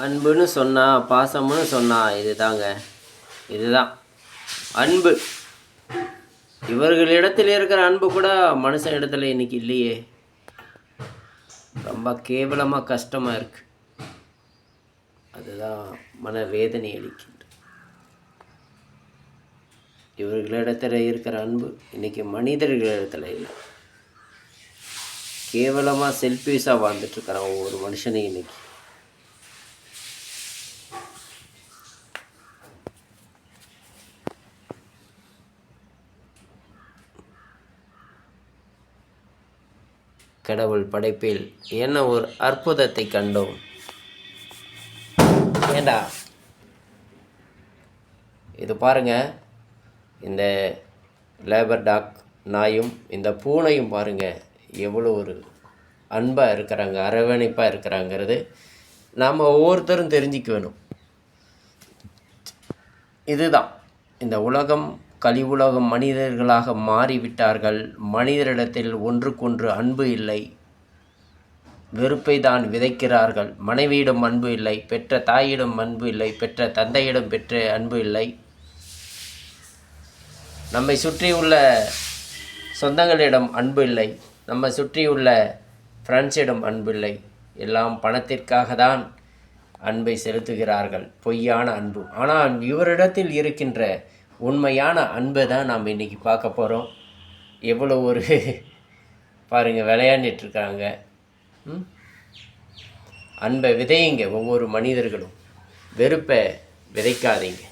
அன்புன்னு சொன்னா பாசம்னு சொன்னா இதுதாங்க. இதுதான். அன்பு. இவர்களிடத்தில் இருக்கிற அன்பு கூட மனுஷன் இடத்துல இன்னைக்கு இல்லையே. ரொம்ப கேவலமாக கஷ்டமாக இருக்கு. அதுதான் மன வேதனை அளிக்கின்றது இவர்களிடத்தில் இருக்கிற அன்பு இன்றைக்கி மனிதர்களிடத்தில் இல்லை. கேவலமாக செல்ஃபிஷாக வாழ்ந்துட்டுருக்கிறான் ஒவ்வொரு மனுஷனையும் இன்னைக்கு கடவுள் படைப்பில் என்ன ஒரு அற்புதத்தை கண்டோம்? ஏண்டா? இது பாருங்க. இந்த லேபர் டாக் நாயும் இந்த பூனையும் பாருங்க. எவ்வளோ ஒரு அன்பாக இருக்கிறாங்க அரவணைப்பாக இருக்கிறாங்கிறது நாம் ஒவ்வொருத்தரும் தெரிஞ்சிக்க வேணும் இதுதான். இந்த உலகம் கழிவுலகம் மனிதர்களாக மாறிவிட்டார்கள். மனிதரிடத்தில் ஒன்றுக்கொன்று அன்பு இல்லை. வெறுப்பை தான் விதைக்கிறார்கள். மனைவியிடம் அன்பு இல்லை. பெற்ற தாயிடம் அன்பு இல்லை. பெற்ற தந்தையிடம் பெற்ற அன்பு இல்லை. நம்மை சுற்றியுள்ள சொந்தங்களிடம் அன்பு இல்லை. நம்மை சுற்றியுள்ள ஃப்ரெண்ட்ஸிடம் அன்பு இல்லை. எல்லாம் பணத்திற்காக தான் அன்பை செலுத்துகிறார்கள். பொய்யான அன்பு. ஆனால் இவரிடத்தில் இருக்கின்ற உண்மையான அன்பை தான் நாம் இன்றைக்கி பார்க்க போகிறோம் எவ்வளோ ஒரு பாருங்கள் விளையாண்டுட்டுருக்காங்க ம்? அன்பை விதையுங்க ஒவ்வொரு மனிதர்களும். வெறுப்பை விதைக்காதீங்க.